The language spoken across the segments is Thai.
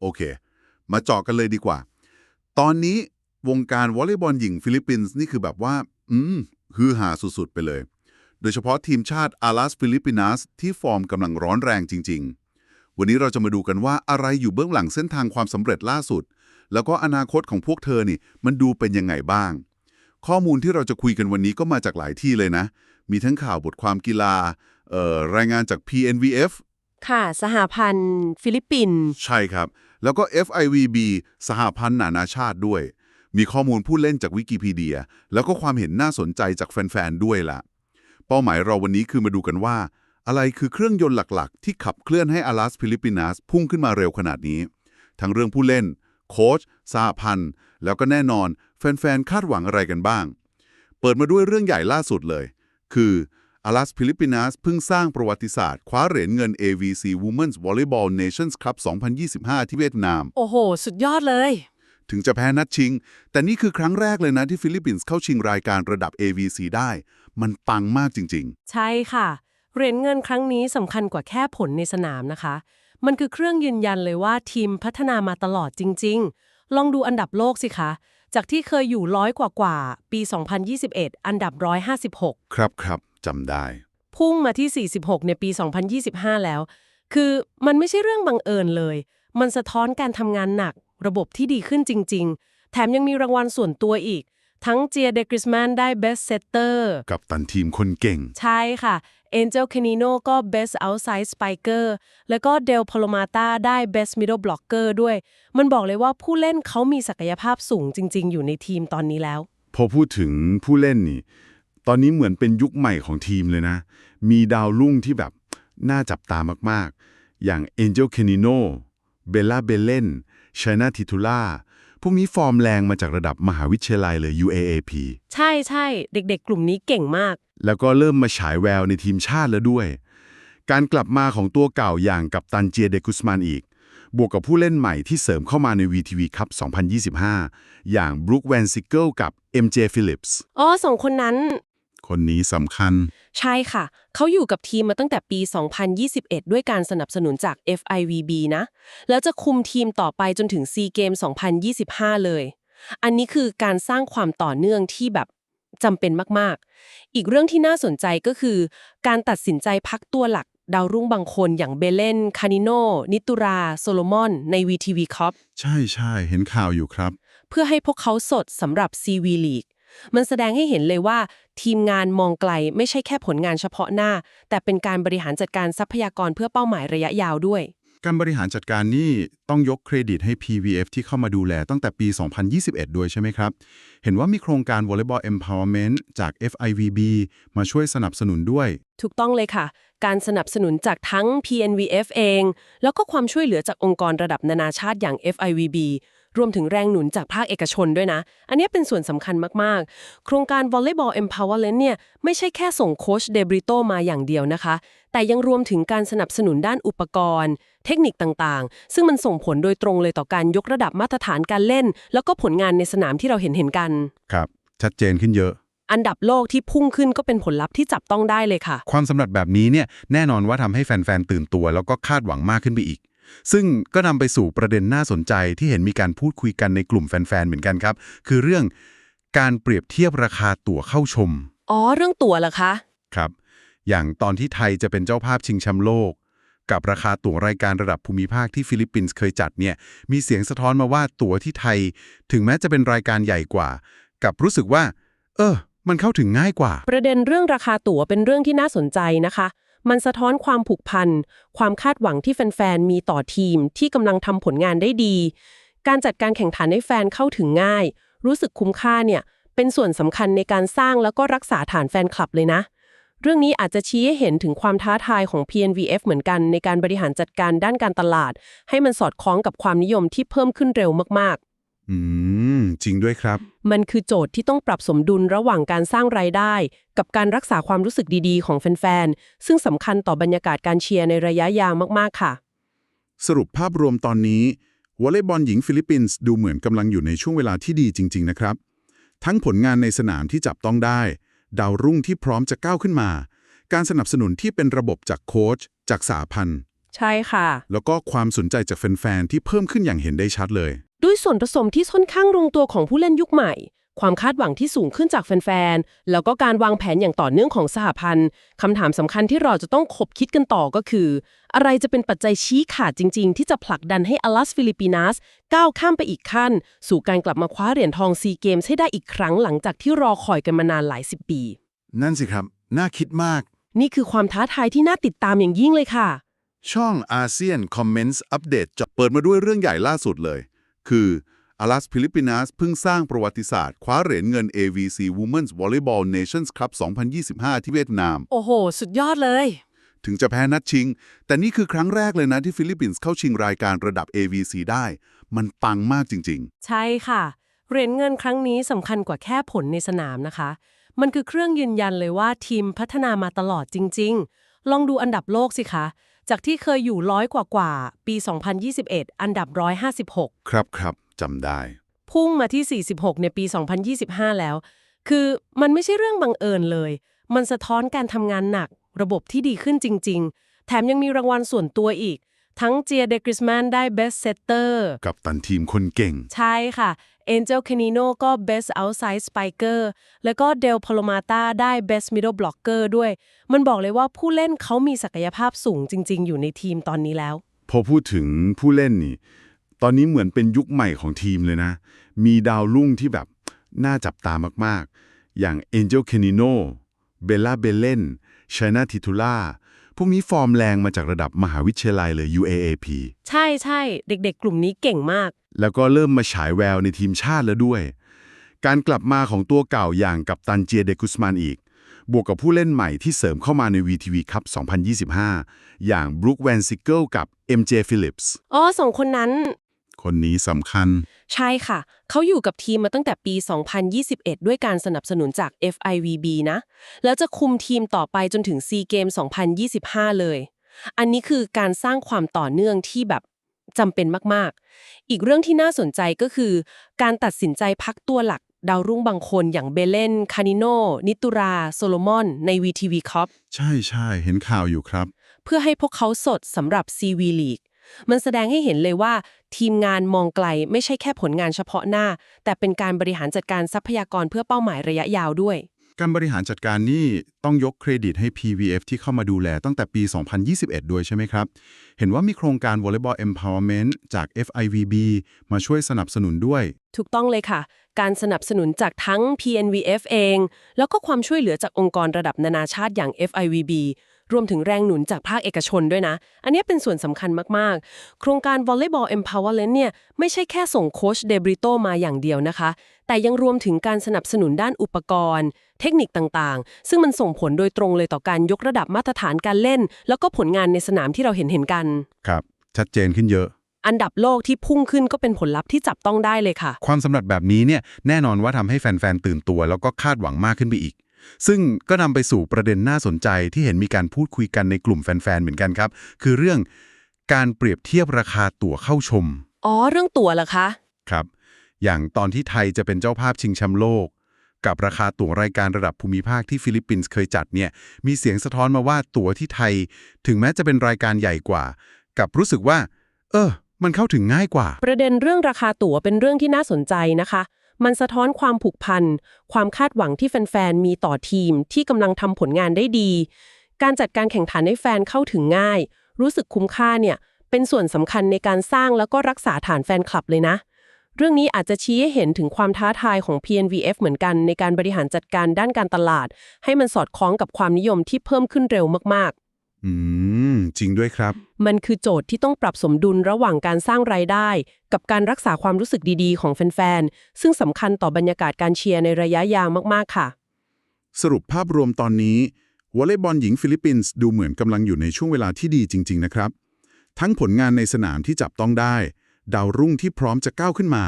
โอเค มาเจาะกันเลยดีกว่า ตอนนี้วงการวอลเลย์บอลหญิงฟิลิปปินส์นี่คือแบบว่า อืมฮือหาสุดๆ ไปเลย โดยเฉพาะทีมชาติอาลัสฟิลิปปินัสที่ฟอร์มกำลังร้อนแรงจริง ๆ วันนี้เราจะมาดูกันว่าอะไรอยู่เบื้องหลังเส้นทางความสำเร็จล่าสุด แล้วก็อนาคตของพวกเธอนี่ มันดูเป็นยังไงบ้าง ข้อมูลที่เราจะคุยกันวันนี้ก็มาจากหลายที่เลยนะ มีทั้งข่าวบทความกีฬาเอ่อรายงานจาก PNVF ค่ะ สหพันธ์ฟิลิปปินส์ ใช่ครับ แล้วก็ FIVB สหพันธ์นานาชาติด้วย มีข้อมูลผู้เล่นจากวิกิพีเดีย แล้วก็ความเห็นน่าสนใจจากแฟน ๆ ด้วยล่ะ เป้าหมายเราวันนี้คือมาดูกันว่า อะไรคือเครื่องยนต์หลัก ๆ ที่ขับเคลื่อนให้อาลัสฟิลิปปินัสพุ่งขึ้นมาเร็วขนาดนี้ ทั้งเรื่องผู้เล่น โค้ชสหพันธ์ แล้วก็แน่นอน แฟน ๆ คาดหวังอะไรกันบ้าง เปิดมาด้วยเรื่องใหญ่ล่าสุดเลย คือ อาลัสฟิลิปปินัสเพิ่งสร้างประวัติศาสตร์คว้าเหรียญเงิน AVC Women's Volleyball Nations Cup 2025 ที่เวียดนาม โอ้โห สุดยอดเลย ถึงจะแพ้นัดชิง แต่นี่คือครั้งแรกเลยนะที่ฟิลิปปินส์เข้าชิงรายการระดับ AVC ได้ มันปังมากจริงใช่ค่ะ เหรียญเงินครั้งนี้สำคัญกว่าแค่ผลในสนามนะคะ มันคือเครื่องยืนยันเลยว่าทีมพัฒนามาตลอดจริง ๆ ลองดูอันดับโลกสิคะ จากที่เคยอยู่ร้อยกว่ากว่าๆปี 2021 อันดับ 156ๆครับครับ จำได้ พุ่งมาที่ 46 ในปี 2025 แล้ว คือมันไม่ใช่เรื่องบังเอิญเลย มันสะท้อนการทำงานหนัก ระบบที่ดีขึ้นจริง ๆ แถมยังมีรางวัลส่วนตัวอีก ทั้งเจียเดกริสแมนได้ Best Setter กับตันทีมคนเก่ง ใช่ค่ะ Angel Canino ก็ Best Outside Spiker แล้วก็ Del Palomata ได้ Best Middle Blocker ด้วย มันบอกเลยว่าผู้เล่นเขามีศักยภาพสูงจริง ๆ อยู่ในทีมตอนนี้แล้ว พอพูดถึงผู้เล่นนี่ ตอนนี้เหมือนเป็นยุคใหม่ของทีมเลยนะ มีดาวรุ่งที่แบบน่าจับตามากๆ อย่าง Angel Canino Bella Belen China Titula พวกนี้ฟอร์มแรงมาจากระดับมหาวิทยาลัยเลย UAAP ใช่ใช่เด็กๆ กลุ่มนี้เก่งมาก แล้วก็เริ่มมาฉายแววในทีมชาติแล้วด้วย การกลับมาของตัวเก่าอย่างกับตันเจียเดกุสมันอีก บวกกับผู้เล่นใหม่ที่เสริมเข้ามาใน VTV ครับ 2025 อย่างบรูคแวนซิเกิลกับ MJ Phillips อ๋อสองคนนั้น คนนี้สำคัญ ใช่ค่ะ เขาอยู่กับทีมมาตั้งแต่ปี 2021 ด้วยการสนับสนุนจาก FIVB นะ แล้วจะคุมทีมต่อไปจนถึง SEA Games 2025 เลย อันนี้คือการสร้างความต่อเนื่องที่แบบจำเป็นมาก ๆ อีกเรื่องที่น่าสนใจก็คือ การตัดสินใจพักตัวหลักดาวรุ่งบางคนอย่างเบเลน คานิโน นิตุรา โซโลมอน ใน VTV Cup ใช่ใช่ เห็นข่าวอยู่ครับ เพื่อให้พวกเขาสดสำหรับ CV League มันแสดงให้เห็นเลยว่า ทีมงานมองไกลไม่ใช่แค่ผลงานเฉพาะหน้า แต่เป็นการบริหารจัดการทรัพยากรเพื่อเป้าหมายระยะยาวด้วย การบริหารจัดการนี่ต้องยกเครดิตให้ PVF ที่เข้ามาดูแลตั้งแต่ปี 2021 ด้วยใช่ไหมครับ เห็นว่ามีโครงการ Volleyball Empowerment จาก FIVB มาช่วยสนับสนุนด้วย ถูกต้องเลยค่ะ การสนับสนุนจากทั้ง PNVF เอง แล้วก็ความช่วยเหลือจากองค์กรระดับนานาชาติอย่าง FIVB รวมถึงแรงหนุนจากภาคเอกชนด้วยนะ อันนี้เป็นส่วนสำคัญมากๆ โครงการ Volleyball Empowerment เนี่ยไม่ใช่แค่ส่งโค้ชเดบริโตมาอย่างเดียวนะคะ แต่ยังรวมถึงการสนับสนุนด้านอุปกรณ์ เทคนิคต่างๆ ซึ่งมันส่งผลโดยตรงเลยต่อการยกระดับมาตรฐานการเล่น แล้วก็ผลงานในสนามที่เราเห็นเห็นๆกัน ครับ ชัดเจนขึ้นเยอะ อันดับโลกที่พุ่งขึ้นก็เป็นผลลัพธ์ที่จับต้องได้เลยค่ะ ความสำเร็จแบบนี้เนี่ยแน่นอนว่าทำให้แฟนๆตื่นตัว แล้วก็คาดหวังมากขึ้นไปอีก ซึ่งก็นำไปสู่ประเด็นน่าสนใจที่เห็นมีการพูดคุยกันในกลุ่มแฟนๆเหมือนกันครับ คือเรื่องการเปรียบเทียบราคาตั๋วเข้าชม อ๋อ เรื่องตั๋วเหรอคะ ครับ อย่างตอนที่ไทยจะเป็นเจ้าภาพชิงแชมป์โลก กับราคาตั๋วรายการระดับภูมิภาคที่ฟิลิปปินส์เคยจัดเนี่ย มีเสียงสะท้อนมาว่าตั๋วที่ไทย ถึงแม้จะเป็นรายการใหญ่กว่า กับรู้สึกว่า เออ มันเข้าถึงง่ายกว่า ประเด็นเรื่องราคาตั๋วเป็นเรื่องที่น่าสนใจนะคะ มันสะท้อนความผูกพัน ความคาดหวังที่แฟนๆ มีต่อทีมที่กำลังทำผลงานได้ดี การจัดการแข่งขันให้แฟนเข้าถึงง่าย รู้สึกคุ้มค่าเนี่ยเป็นส่วนสำคัญในการสร้างแล้วก็รักษาฐานแฟนคลับเลยนะ เรื่องนี้อาจจะชี้ให้เห็นถึงความท้าทายของ PNVF เหมือนกันในการบริหารจัดการด้านการตลาด ให้มันสอดคล้องกับความนิยมที่เพิ่มขึ้นเร็วมากๆ อืม จริงด้วยครับ มันคือโจทย์ที่ต้องปรับสมดุลระหว่างการสร้างรายได้ กับการรักษาความรู้สึกดีๆ ของแฟนๆ ซึ่งสำคัญต่อบรรยากาศการเชียร์ในระยะยาวมากๆ ค่ะ สรุปภาพรวมตอนนี้วอลเลย์บอลหญิงฟิลิปปินส์ดูเหมือนกำลังอยู่ในช่วงเวลาที่ดีจริง ๆ นะครับ ทั้งผลงานในสนามที่จับต้องได้ ดาวรุ่งที่พร้อมจะก้าวขึ้นมา การสนับสนุนที่เป็นระบบจากโค้ชจากสาพันธ์ ใช่ค่ะ แล้วก็ความสนใจจากแฟนๆที่เพิ่มขึ้นอย่างเห็นได้ชัดเลย ด้วยส่วนผสมที่ค่อนข้างลงตัวของผู้เล่นยุคใหม่ ความคาดหวังที่สูงขึ้นจากแฟนๆ แล้วก็การวางแผนอย่างต่อเนื่องของสหพันธ์คำถามสำคัญที่เราจะต้องคบคิดกันต่อก็คือ อะไรจะเป็นปัจจัยชี้ขาดจริงๆ ที่จะผลักดันให้อลัสฟิลิปปินัสก้าวข้ามไปอีกขั้น สู่การกลับมาคว้าเหรียญทองซีเกมส์ให้ได้อีกครั้งหลังจากที่รอคอยกันมานานหลายสิบปี นั่นสิครับ น่าคิดมาก นี่คือความท้าทายที่น่าติดตามอย่างยิ่งเลยค่ะ ช่องอาเซียนคอมเมนต์อัปเดตจะเปิดมาด้วยเรื่องใหญ่ล่าสุดเลย คืออลัสฟิลิปปินัสเพิ่งสร้างประวัติศาสตร์ คว้าเหรียญเงิน AVC Women's Volleyball Nations Cup 2025 ที่เวียดนาม โอ้โห สุดยอดเลย ถึงจะแพ้นัดชิง แต่นี่คือครั้งแรกเลยนะที่ฟิลิปปินส์เข้าชิงรายการระดับ AVC ได้ มันปังมากจริงใช่ค่ะ เหรียญเงินครั้งนี้สำคัญกว่าแค่ผลในสนามนะคะ มันคือเครื่องยืนยันเลยว่าทีมพัฒนามาตลอดจริง ๆ ลองดูอันดับโลกสิคะ จากที่เคยอยู่ร้อยกว่ากว่าๆปี 2021 อันดับ 156ๆครับครับจำได้ พุ่งมาที่ 46 ในปี 2025 แล้ว คือมันไม่ใช่เรื่องบังเอิญเลย มันสะท้อนการทำงานหนัก ระบบที่ดีขึ้นจริง ๆ แถมยังมีรางวัลส่วนตัวอีก ทั้งเจียเดกริสแมนได้ Best Setter กับตันทีมคนเก่ง ใช่ค่ะ Angel Canino ก็ Best Outside Spiker แล้วก็ Del Palomata ได้ Best Middle Blocker ด้วย มันบอกเลยว่าผู้เล่นเขามีศักยภาพสูงจริง ๆ อยู่ในทีมตอนนี้แล้ว พอพูดถึงผู้เล่นนี่ ตอนนี้เหมือนเป็นยุคใหม่ของทีมเลยนะ มีดาวรุ่งที่แบบน่าจับตามากๆ อย่าง Angel Canino Bella b e l l e n China Titula พ วกนี้ฟอร์มแรงมาจากระดับมหาวิทยาลัยเลย UAAP ใช่ใช่เด็กๆ กลุ่มนี้เก่งมาก แล้วก็เริ่มมาฉายแววในทีมชาติแล้วด้วย การกลับมาของตัวเก่าอย่างกับตันเจียเดกุสมานอีก บวกกับผู้เล่นใหม่ที่เสริมเข้ามาใน VTV ครับ 2025 อย่างบรูคแวนซิเกิลกับ MJ Phillips อ๋อสองคนนั้น คนนี้สำคัญ ใช่ค่ะ เขาอยู่กับทีมมาตั้งแต่ปี 2021 ด้วยการสนับสนุนจาก FIVB นะ แล้วจะคุมทีมต่อไปจนถึง SEA Games 2025 เลย อันนี้คือการสร้างความต่อเนื่องที่แบบจำเป็นมากๆ อีกเรื่องที่น่าสนใจก็คือ การตัดสินใจพักตัวหลักดาวรุ่งบางคนอย่างเบเลน คานิโน นิตุรา โซโลมอน ใน VTV Cup ใช่ใช่เห็นข่าวอยู่ครับ เพื่อให้พวกเขาสดสำหรับ CV League มันแสดงให้เห็นเลยว่า ทีมงานมองไกลไม่ใช่แค่ผลงานเฉพาะหน้า แต่เป็นการบริหารจัดการทรัพยากรเพื่อเป้าหมายระยะยาวด้วย การบริหารจัดการนี่ต้องยกเครดิตให้ PVF ที่เข้ามาดูแลตั้งแต่ปี 2021 ด้วยใช่ไหมครับ เห็นว่ามีโครงการ Volleyball Empowerment จาก FIVB มาช่วยสนับสนุนด้วย ถูกต้องเลยค่ะ การสนับสนุนจากทั้ง PNVF เอง แล้วก็ความช่วยเหลือจากองค์กรระดับนานาชาติอย่าง FIVB รวมถึงแรงหนุนจากภาคเอกชนด้วยนะ อันนี้เป็นส่วนสำคัญมาก ๆ โครงการ Volleyball Empowerment เนี่ยไม่ใช่แค่ส่งโค้ชเดบริโตมาอย่างเดียวนะคะ แต่ยังรวมถึงการสนับสนุนด้านอุปกรณ์ เทคนิคต่างๆ ซึ่งมันส่งผลโดยตรงเลยต่อการยกระดับมาตรฐานการเล่น แล้วก็ผลงานในสนามที่เราเห็นเห็นๆกัน ครับ ชัดเจนขึ้นเยอะ อันดับโลกที่พุ่งขึ้นก็เป็นผลลัพธ์ที่จับต้องได้เลยค่ะ ความสำเร็จแบบนี้เนี่ยแน่นอนว่าทำให้แฟนๆตื่นตัว แล้วก็คาดหวังมากขึ้นไปอีก ซึ่งก็นำไปสู่ประเด็นน่าสนใจที่เห็นมีการพูดคุยกันในกลุ่มแฟนๆ เหมือนกันครับ คือเรื่องการเปรียบเทียบราคาตั๋วเข้าชม อ๋อ เรื่องตั๋วเหรอคะ ครับ อย่างตอนที่ไทยจะเป็นเจ้าภาพชิงแชมป์โลก กับราคาตั๋วรายการระดับภูมิภาคที่ฟิลิปปินส์เคยจัดเนี่ย มีเสียงสะท้อนมาว่าตั๋วที่ไทย ถึงแม้จะเป็นรายการใหญ่กว่า กับรู้สึกว่า เออ มันเข้าถึงง่ายกว่า ประเด็นเรื่องราคาตั๋วเป็นเรื่องที่น่าสนใจนะคะ มันสะท้อนความผูกพัน ความคาดหวังที่แฟนๆ มีต่อทีมที่กำลังทำผลงานได้ดี การจัดการแข่งขันให้แฟนเข้าถึงง่าย รู้สึกคุ้มค่าเนี่ย เป็นส่วนสำคัญในการสร้างแล้วก็รักษาฐานแฟนคลับเลยนะ เรื่องนี้อาจจะชี้ให้เห็นถึงความท้าทายของ PNVF เหมือนกัน ในการบริหารจัดการด้านการตลาด ให้มันสอดคล้องกับความนิยมที่เพิ่มขึ้นเร็วมากๆ อืม จริงด้วยครับ มันคือโจทย์ที่ต้องปรับสมดุลระหว่างการสร้างรายได้ กับการรักษาความรู้สึกดีๆ ของแฟนๆ ซึ่งสำคัญต่อบรรยากาศการเชียร์ในระยะยาวมากๆค่ะ สรุปภาพรวมตอนนี้วอลเลย์บอลหญิงฟิลิปปินส์ดูเหมือนกำลังอยู่ในช่วงเวลาที่ดีจริง ๆ นะครับ ทั้งผลงานในสนามที่จับต้องได้ ดาวรุ่งที่พร้อมจะก้าวขึ้นมา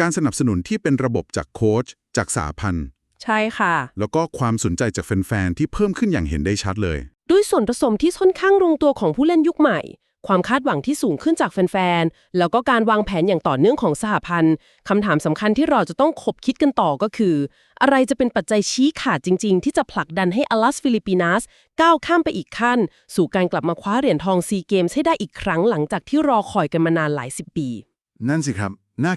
การสนับสนุนที่เป็นระบบจากโค้ชจากสาพันธ์ ใช่ค่ะ แล้วก็ความสนใจจากแฟนๆที่เพิ่มขึ้นอย่างเห็นได้ชัดเลย ด้วยส่วนผสมที่ค่อนข้างลงตัวของผู้เล่นยุคใหม่ ความคาดหวังที่สูงขึ้นจากแฟนๆ แล้วก็การวางแผนอย่างต่อเนื่องของสหพันธ์คำถามสำคัญที่เราจะต้องคบคิดกันต่อก็คือ อะไรจะเป็นปัจจัยชี้ขาดจริง ๆ ที่จะผลักดันให้อลัสฟิลิปปินัสก้าวข้ามไปอีกขั้น สู่การกลับมาคว้าเหรียญทองซีเกมส์ให้ได้อีกครั้งหลังจากที่รอคอยกันมานานหลายสิบปี นั่นสิครับน่า